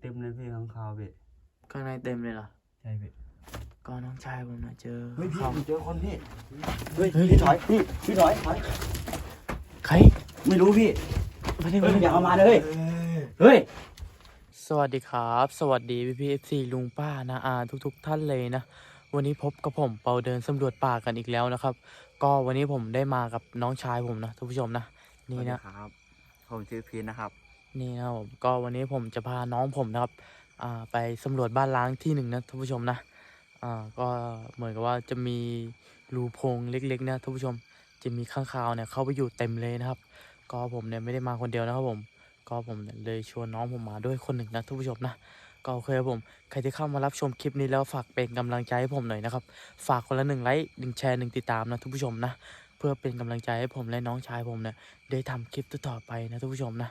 เต็มเลยพี่ข้างคาวพี่ข้างในเต็มเลยเหรอ ใช่พี่ก็น้องชายผมนะเจอเฮ้ยพี่เขาผมเจอคนพี่เฮ้ยเฮ้ยพี่ถอยพี่พี่ถอยถอยใครไม่รู้พี่มาดิเฮ้ยมาดิอย่าเอามาเลยเฮ้ยสวัสดีครับ สวัสดีพี่พีเอฟซีลุงป้านะอาทุกๆท่านเลยนะ วันนี้พบกับผมเปาเดินสำรวจป่ากันอีกแล้วนะครับ ก็วันนี้ผมได้มากับน้องชายผมนะทุกผู้ชมนะนี่นะ ครับ ผมชื่อพีนนะครับ นี่นะครับผมก็วันนี้ผมจะพาน้องผมนะครับไปสำรวจบ้านล้างที่หนึ่งนะท่านผู้ชมนะก็เหมือนกับว่าจะมีรูพงเล็กๆนะท่านผู้ชมจะมีข้างคาวเนี่ยเข้าไปอยู่เต็มเลยนะครับ ก็ผมเนี่ยไม่ได้มาคนเดียวนะครับผม ก็ผมเลยชวนน้องผมมาด้วยคนหนึ่งนะท่านผู้ชมนะก็โอเคครับผม ใครที่เข้ามารับชมคลิปนี้แล้วฝากเป็นกำลังใจให้ผมหน่อยนะครับ ฝากคนละหนึ่งไลค์หนึ่งแชร์หนึ่งติดตามนะท่านผู้ชมนะ เพื่อเป็นกำลังใจให้ผมและน้องชายผมเนี่ยได้ทำคลิปต่อไปนะท่านผู้ชมนะ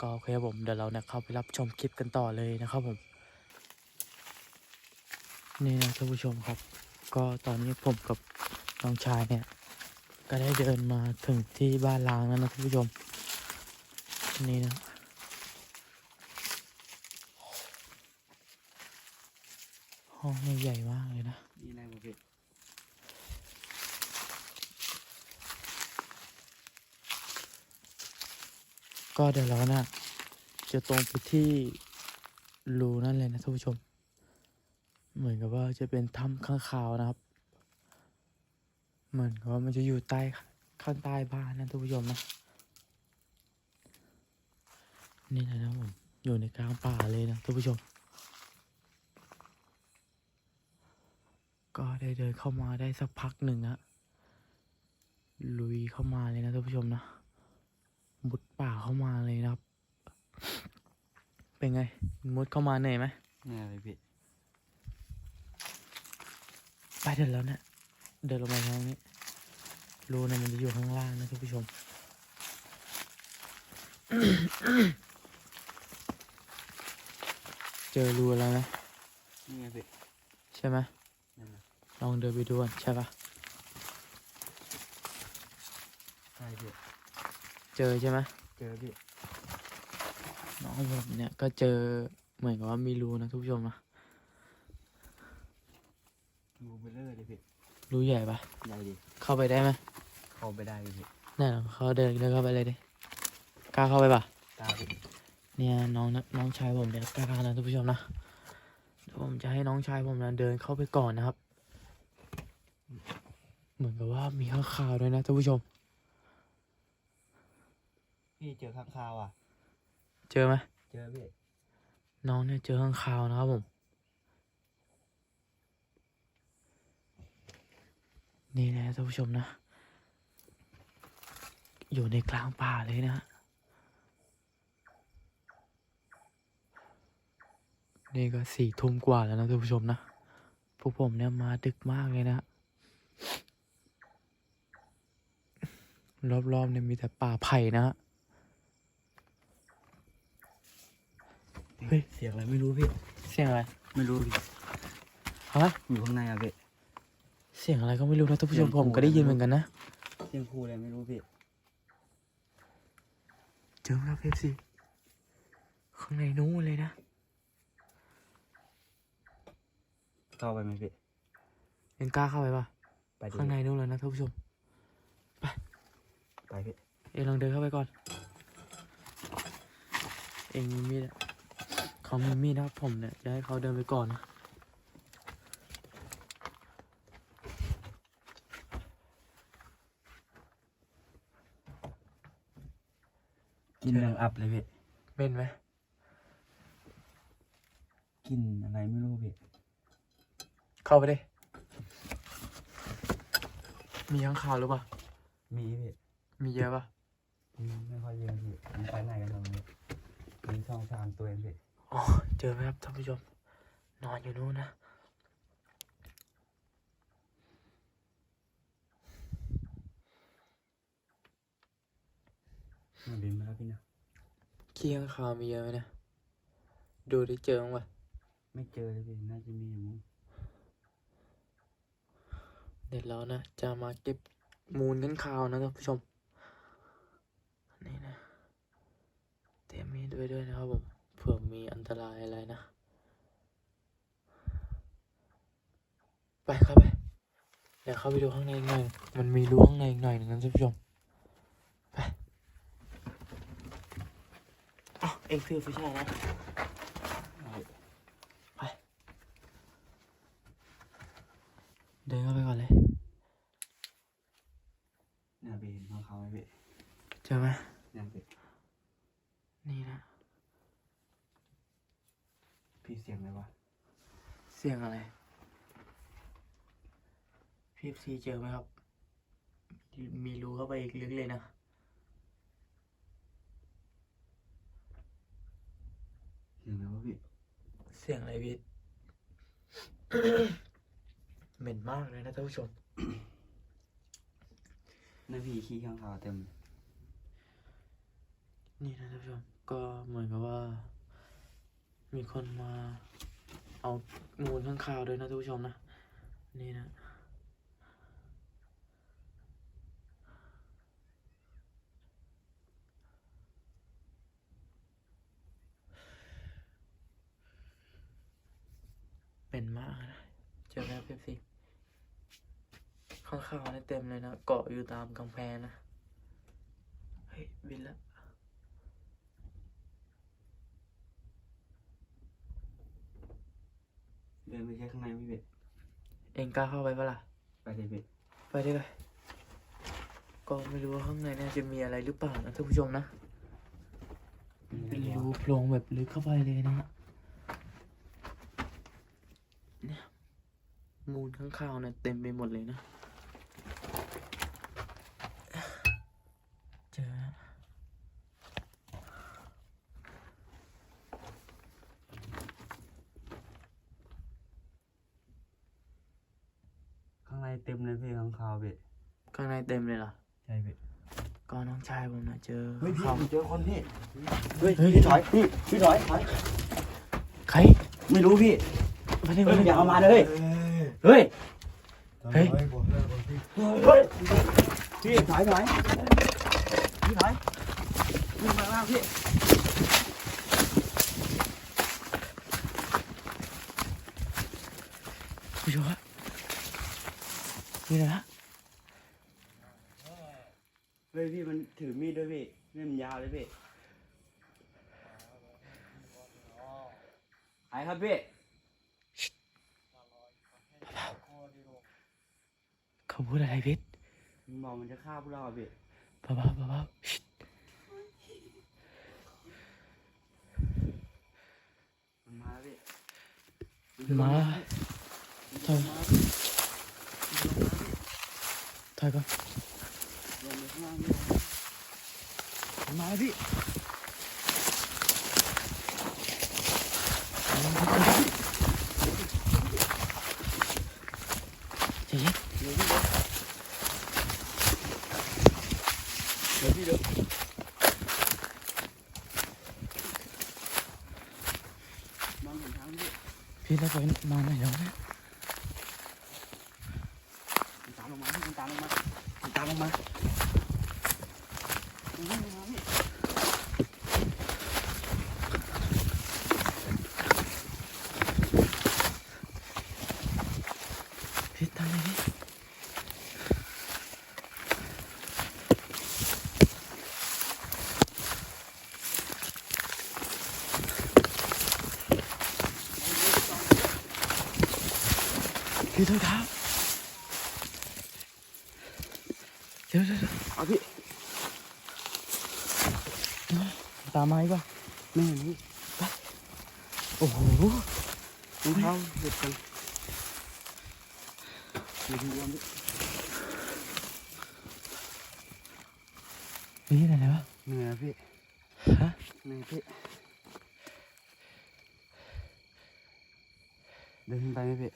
ก็โอเคครับผมเดี๋ยวเราเนี่ยเข้าไปรับชมคลิปกันต่อเลยนะครับผม นี่นะท่านผู้ชมครับ ก็ตอนนี้ผมกับน้องชายเนี่ย ก็ได้เดินมาถึงที่บ้านล้างแล้วนะท่านผู้ชม นี่นะห้องใหญ่มากเลยนะ นี่อะไรพี่ ก็เดี๋ยวเรานะจะตรงไปที่รูนั่นเลยนะท่านผู้ชม เหมือนกับว่าจะเป็นถ้ำข้างคาวนะครับ เหมือนกับว่ามันจะอยู่ใต้ข้างใต้บ้านนะท่านผู้ชมนะนี่นะครับผมอยู่ในกลางป่าเลยนะท่านผู้ชม ก็ได้เดินเข้ามาได้สักพักหนึ่งนะลุยเข้ามาเลยนะท่านผู้ชมนะ มุดป่าเข้ามาเลยนะครับ เป็นไง มุดเข้ามาเหนื่อยไหมนี่อะไรพี่ไปเดินแล้วเนี่ยเดินลงไปทางนี้รูเนี่ยมันจะอยู่ข้างล่างนะท่านผู้ชม เจอรูแล้วนะนี่ไงพี่ใช่ไหมนั่นน่ะลองเดินไปดูก่อนใช่ปะใช่พี่ เจอใช่ไหมเจอพี่น้องผมเนี่ยก็เจอเหมือนกับว่ามีรูนะท่านผู้ชมนะดูเบลเลอร์เลยพี่รูใหญ่ปะใหญ่ดิเข้าไปได้ไหมเข้าไปได้พี่นั่นน่ะเขาเดินเดินเข้าไปเลยดิกล้าเข้าไปปะตาพี่เนี่ยน้องนะน้องชายผมเนี่ยกล้านะท่านผู้ชมนะเดี๋ยวผมจะให้น้องชายผมนะเดินเข้าไปก่อนนะครับ เหมือนกับว่ามีข้างคาวด้วยนะท่านผู้ชม พี่เจอข้างคาวอะ เจอไหมเจอพี่น้องเนี่ยเจอข้างคาวนะครับผม นี่นะท่านผู้ชมนะ อยู่ในกลางป่าเลยนะฮะนี่ก็สี่ทุ่มกว่าแล้วนะท่านผู้ชมนะ พวกผมเนี่ยมาดึกมากเลยนะฮะรอบๆเนี่ยมีแต่ป่าไผ่นะฮะ เฮ้ยเสียงอะไรไม่รู้พี่ เสียงอะไรไม่รู้พี่ฮะอยู่ข้างในอะพี่เสียงอะไรก็ไม่รู้นะท่านผู้ชมเสียงผมขู่ก็ได้ยินเหมือนกันนะเสียงพูอะไรไม่รู้พี่เจอแล้วเพฟซีข้างในนู้นเลยนะเข้าไปไหมพี่เอ็งกล้าเข้าไปปะไปดิข้างในนู้นเลยนะท่านผู้ชมไปพี่เอ็งลองเดินเข้าไปก่อน เอ็งมีมีดอะ เขามีมีดนะครับผมเนี่ยจะให้เขาเดินไปก่อนนะกินดังอับเลยพี่เป็นไหมกินอะไรไม่รู้พี่เข้าไปดิมีข้างคาวหรือเปล่ามีพี่มีเยอะปะมีไม่ค่อยเยอะพี่มันไปไหนกันตรงนี้มีสองสามตัวเองพี่ อ๋อเจอไหมครับท่านผู้ชม นอนอยู่นู้นนะมันบินมาแล้วพี่นะขี้ข้างคาวมีเยอะไหมเนะดูได้เจอมั้งวะไม่เจอเลยพี่น่าจะมีอยู่มั้งเดี๋ยวเรานะ จะมาเก็บมูลกันข่าวนะท่านผู้ชม นี่นะ เตรียมมีดไว้ด้วยนะครับผมเผื่อ มีอันตรายอะไรนะ ไปเข้าไป เดี๋ยวเข้าไปดูข้างในอีกหน่อย มันมีรั้วข้างในอีกหน่อยหนึงนะท่านผู้ชม ไปอะเอ็งถือไฟฉายนะไป เดินเข้าไปก่อนเลยเนี่ยพี่เห็นของเขาไหมพี่เจอไหม เนี่ยพี่ นี่นะ พี่เสียงอะไรวะ เสียงอะไร พีฟซีเจอไหมครับ มีรูเข้าไปอีกลึกเลยนะ เสียงอะไรวะพี่ เสียงอะไรพีทเหม็นมากเลยนะท่านผู้ชมเนี่ยพี่ขี้ข้างเขาเต็มนี่นะท่านผู้ชม ก็เหมือนกับว่า มีคนมาเอามูลข้างคาวด้วยนะท่านผู้ชมนะ นี่นะเป็นมากนะเจอแล้วเป๊ปซี่ข้างคาวนี่เต็มเลยนะ เกาะอยู่ตามกำแพงนะ เฮ้ย บินแล้ว ดินไปแค่ข้างในพี่เบ็ดเองกล้าเข้าไปปะล่ะ ไปเลยเบ็ดไปได้ไปก็ไม่รู้ว่าข้างในเนี่ยจะมีอะไรหรือเปล่านะท่านผู้ชมนะเป็นรูโพรงแบบลึกเข้าไปเลยนะฮะเนี่ยมูลข้างข้าวเนี่ยเต็มไปหมดเลยนะ เจอฮะ ข้างในเต็มเลยพี่ข้างเขาเบ็ด ข้างใน เต็มเลยเหรอ ใช่เบ็ดก็น้องชายผมนะเจอเฮ้ยพี่ข้าวผมเจอคนพี่เฮ้ยเฮ้ยพี่ถอยพี่พี่ถอยถอยใครไม่รู้พี่มาดิเฮ้มายดิอย่าเอามาเลยเฮ้ยเฮ้ยเฮ้ยพี่ถอยถอยพี่ถอยพี่มาล่างพี่ ผู้ชมฮะนี่นะฮะ เฮ้ยพี่มัน ถือมีดด้วยพี่เล่มนยาวเลยพี่ไอ้ครับพี่เขาพูดอะไรพิษมันบอกมันจะฆ่าพวกเราอะพี่เบาๆเบาๆชิดมันมาแล้วพี่มาถอยถอยก่อนลงไปข้างล่างพี่ มันมาแล้วพี่ ใจเย็น เดี๋ยวพี่เดี๋ยวเดี๋ยวพี่เดี๋ยวมองเห็นทางพี่ พี่แล้วไปมาไหนแล้วเนี่ย มันตามลงมาพี่มันตามลงมามันตามลงมา ตามมาอีกป่ะไม่เห็นพี่โอ้โหรองเท้าหลุดกันอยู่ที่รวมพี่นี่อะไรวะเหนื่อยอะพี่ฮะเหนื่อยพี่เดินขึ้นไปไหมพี่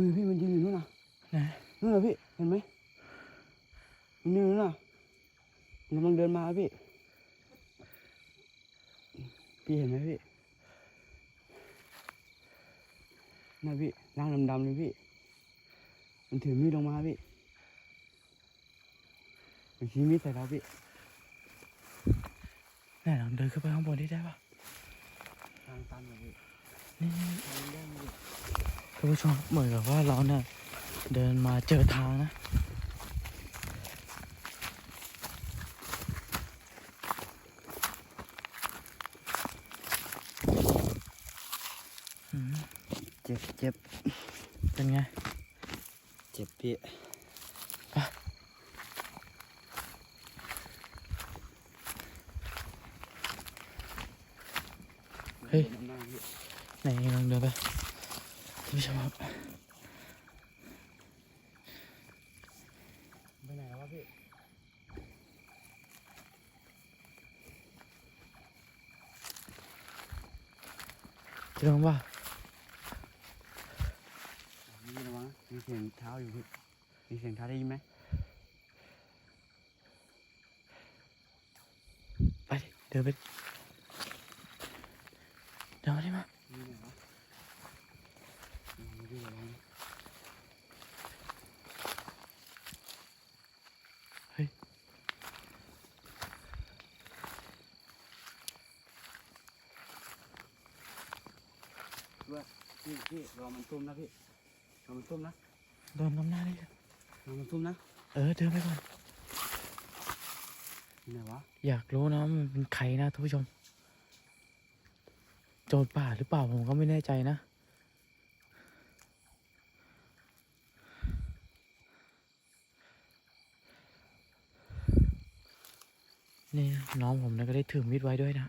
ฮ้ยพี่มันยืนอยู่นู่นน่ะไหนนู่นน่ะพี่เห็นไหมมันยืนอยู่นู่นน่ะมันกำลังเดินมาพี่ พี่เห็นไหมพี่น่ะพี่ร่างดำๆเลยพี่ มันถือมีดลงมาพี่ไมันชี้มีดใส่เราพี่ไหนลองเดินขึ้นไปข้างบนได้ได้ปะทางตันเลยพี่นี่ทางแดงเลย ท่านผู้ชมเหมือนกับว่าเราเนี่ยเดินมาเจอทางนะอืมเจ็บเจ็บเป็นไง เจ็บพี่เฮ้ยดินหน้าพี่ไหนลองเดินไป ท่านผู้ชมครับไปไหนแล้ววะพี่เจอมั้งป่ะนี่ระวังนะมีเสียงเท้าอยู่พี่มีเสียงเท้าได้ยินไหมไปดิเดินไปดิเดินมาดิมา นี่ไหนวะ ระวังพี่ระวังนะเฮ้ยด้วยพี่พี่รอมันตุ้มนะพี่รอมันตุ้มนะเดินน้ำหน้าดิรอมันตุ้มนะ เออเดินไปก่อนนี่ไหนวะอยากรู้นะว่ามันเป็นใครนะท่านผู้ชม โจรป่าหรือเปล่าผมก็ไม่แน่ใจนะ นี่นะน้องผมนะก็ได้ถือ มีดไว้ด้วยนะ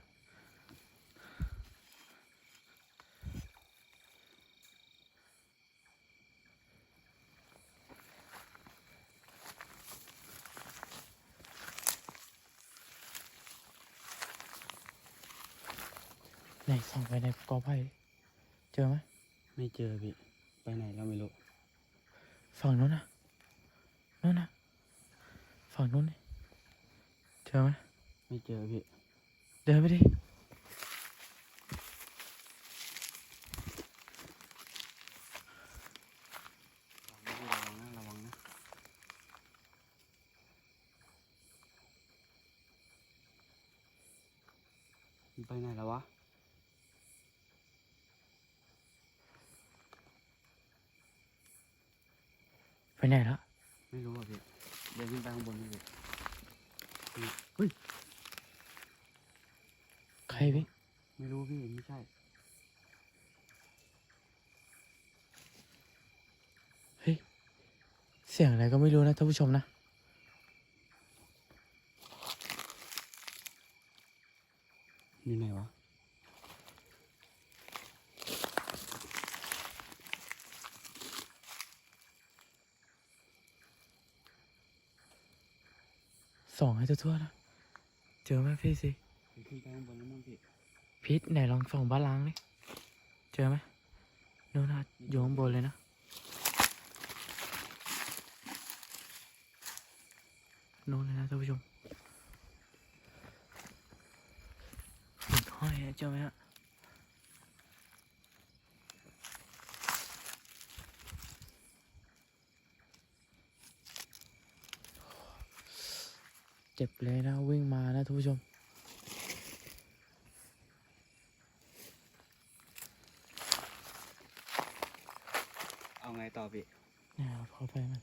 ไหนส่องไปในกอไผ่ดิเจอไหมไม่เจอพี่ ไปไหนเราไม่รู้ฝั่งนู้นนะนู้นนะฝั่งนู้นนี่เจอไหมไม่เจอพี่ เดินไปดิระวังนะระวังนะมันไปไหนแล้ววะไปไหนแล้วไม่รู้อะพี่เดินขึ้นไปข้างบนนี่พี่เฮ้ย ใครพี่ไม่รู้พี่ไม่ใช่ เฮ้ย เสียงอะไรก็ไม่รู้นะท่านผู้ชมนะ อยู่ไหนวะส่องให้ทั่วๆนะ เจอไหมพี่สิเดิน ขึ้นไปข้างบนแล้วมั้งพี่พีทไหนลองส่องบ้านล้างดิเจอไหมนู้นนะอยู่ข้างบนเลยนะนู้นเลยนะท่านผู้ชมหินห้อยอะเจอไหมฮะเจ็บเลยนะวิ่งมานะท่านผู้ชม เอา ไงต่อพี่เนี่ยพอไปมัน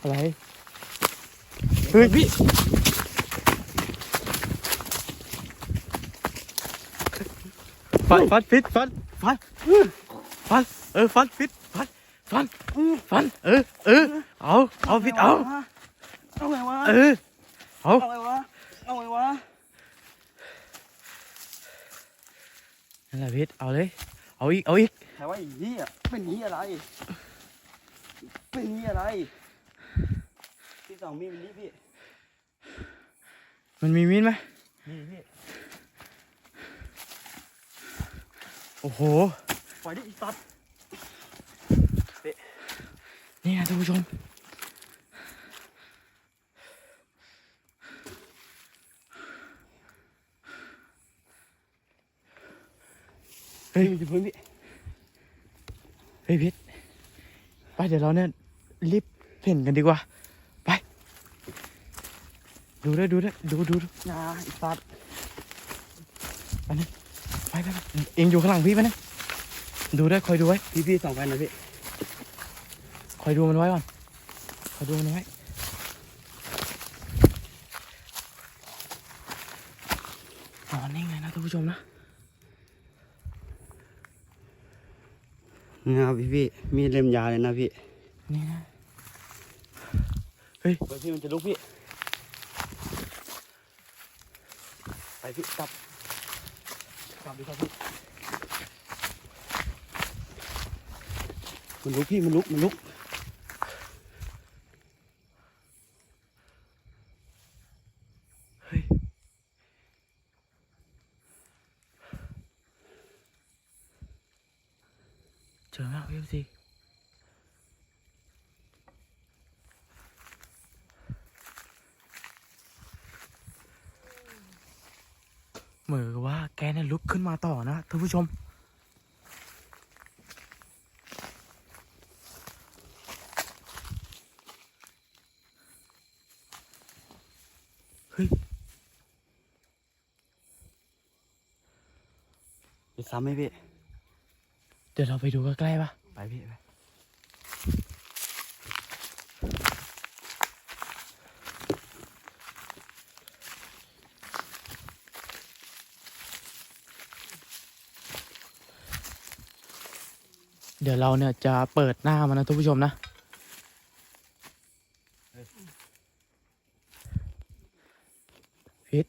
อะไร เฮ้ยพี่ ฟันฟันฟิตฟัน ฟันฟัน เออ ฟัน ฟิต ฟัน ฟัน ฟัน เออ เออ เอา เอาฟิต เอา เอาไงวะ เออ เอาเอาไงวะ เอาไงวะ นั่นแหละฟิต เอาเลย เอาอีก เอาอีกใครว่าอีนี่อะเป็นนี้อะไร เป็นนี้อะไรที่สองมีดเป็นนี้พี่ มันมีมีดไหมนี่พี่ โอ้โห ปดิอีกตัดนี่นะท่านผู้ชม เฮ้ยจะพื้นพี่ เฮ้ยพชรไปเดี๋ยวเราเนี่ยรีบเพ่นกันดีกว่า ไป ดูด้วยดูด้วยดูดูดูนะอีกตัดอันนี้ไปไปไปเองอยู่ข้างหลังพี่ไปนะ ดูด้วยคอยดูไว้ พี่พี่สองพันนะพี่ คอยดูมันไว้ก่อน คอยดูมันไว้ นอนนิ่งเลยนะท่านผู้ชมนะนะครับพี่พี่มีดเล่มยาวเลยนะพี่ นี่นะ เฮ้ยเดี๋ยวพี่มันจะลุกพี่ ไปพี่กลับกลับดีกว่าพี่ มันลุกพี่มันลุกมันลุกเฮ้ยเจอแล้วพี่สิเหมือนว่าแกเนี่ยลุกขึ้นมาต่อนะท่านผู้ชม เฮ้ยไปซ้ำไหมพี่ เดี๋ยวเราไปดูใกล้ๆปะไปพี่ไปเดี๋ยวเราเนี่ยจะเปิดหน้ามันนะท่านผู้ชมนะ พิษ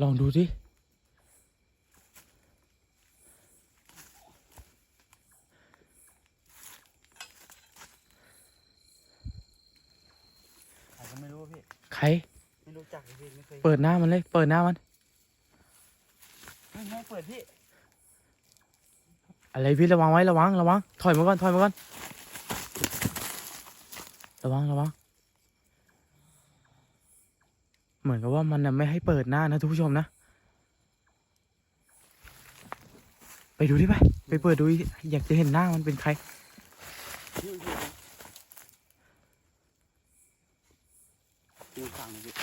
ลองดูดิใครก็ไม่รู้พี่ ใคร ไม่รู้จักเลยพี่ไม่เคยเปิดหน้ามันเลย เปิดหน้ามัน ไม่ไม่เปิดพี่อะไรพี่ระวังไว้ระวังระวังถอยมาก่อนถอยมาก่อนระวังระวัง เหมือนกับว่ามันน่ะไม่ให้เปิดหน้านะทุกผู้ชมนะ ไปดูดิไปไปเปิดดูดิอยากจะเห็นหน้ามันเป็นใครพี่มันพี่พี่สั่งเลยพี่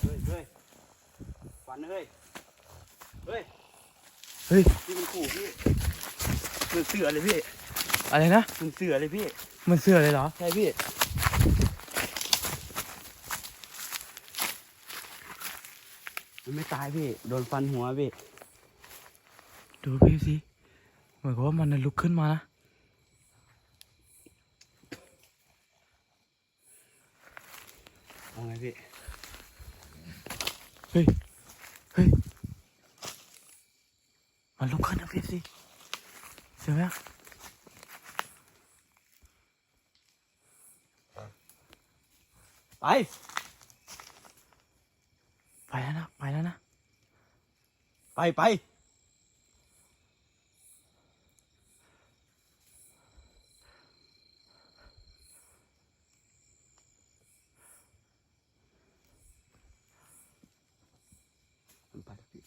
เฮ้ยเฮ้ยฟันเฮ้ย เฮ้ย เฮ้ย พี่มันขู่พี่มันเสือเลยพี่ อะไรนะมันเสือเลยพี่ มันเสื้อเลยเหรอ ใช่พี่ มันไม่ตายพี่ โดนฟันหัวพี่ ดูพี่สิ เหมือนกับว่ามันน่ะลุกขึ้นมานะ เอาไงพี่ เฮ้ย เฮ้ย มันลุกขึ้นนะพี่สิ เสียไหมอะ ไปไปแล้วนะไปแล้วนะ ไปไปมันไปแล้วพี่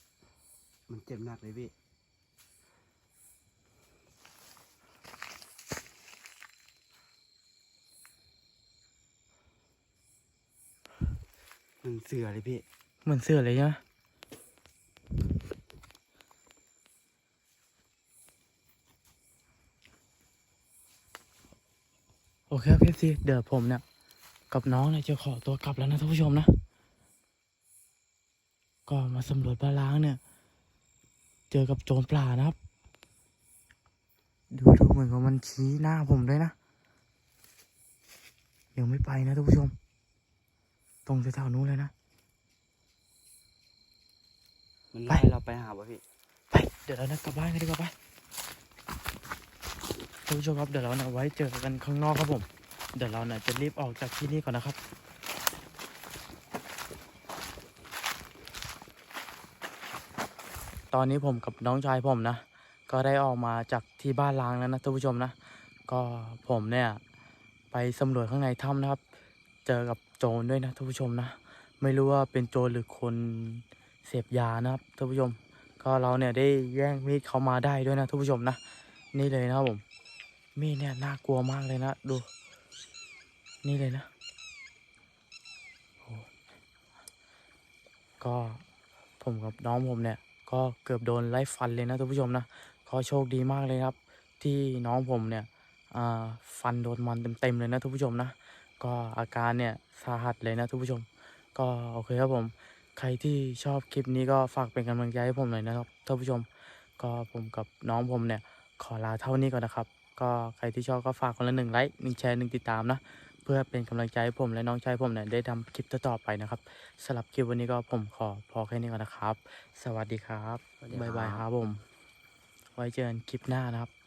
มันเจ็บหนักเลยพี่ มันเสือเลยพี่ เหมือนเสือเลยใช่ไหมโอเคครับพี่ซีเดี๋ยวผมเนี่ยกับน้องเนี่ยจะขอตัวกลับแล้วนะท่านผู้ชมนะ ก็มาสำรวจบ้านล้างเนี่ย เจอกับโจรป่านะครับ ดูดูเหมือนกับมันชี้หน้าผมด้วยนะ ยังไม่ไปนะท่านผู้ชม ตรงแถวๆนู้นเลยนะ มันไปไล่เราไปหาวะพี่ ไป เดี๋ยวเรานะกลับบ้านกันดีกว่าไปท่านผู้ชมครับเดี๋ยวเราเนี่ยไว้เจอกันข้างนอกครับผม เดี๋ยวเราเนี่ยจะรีบออกจากที่นี่ก่อนนะครับตอนนี้ผมกับน้องชายผมนะ ก็ได้ออกมาจากที่บ้านล้างแล้วนะท่านผู้ชมนะ ก็ผมเนี่ย ไปสำรวจข้างในถ้ำนะครับ เจอกับโจรด้วยนะท่านผู้ชมนะ ไม่รู้ว่าเป็นโจรหรือคนเสพยานะครับท่านผู้ชม ก็เราเนี่ยได้แย่งมีดเขามาได้ด้วยนะท่านผู้ชมนะ นี่เลยนะครับผม มีดเนี่ยน่ากลัวมากเลยนะดู นี่เลยนะโอ้ก็ผมกับน้องผมเนี่ย ก็เกือบโดนไล่ฟันเลยนะท่านผู้ชมนะก็โชคดีมากเลยครับ ที่น้องผมเนี่ยอ่าฟันโดนมันเต็มๆเลยนะท่านผู้ชมนะ ก็อาการเนี่ยสาหัสเลยนะท่านผู้ชม ก็โอเคครับผม ใครที่ชอบคลิปนี้ก็ฝากเป็นกำลังใจให้ผมหน่อยนะครับท่านผู้ชม ก็ผมกับน้องผมเนี่ยขอลาเท่านี้ก่อนนะครับ ก็ใครที่ชอบก็ฝากคนละหนึ่งไลค์หนึ่งแชร์หนึ่งติดตามนะ เพื่อเป็นกำลังใจให้ผมและน้องชายผมเนี่ยได้ทำคลิปต่อๆไปนะครับสำหรับคลิปวันนี้ก็ผมขอพอแค่นี้ก่อนนะครับ สวัสดีครับสวัสดีครับบ๊ายบายครับผม ไว้เจอกันคลิปหน้านะครับ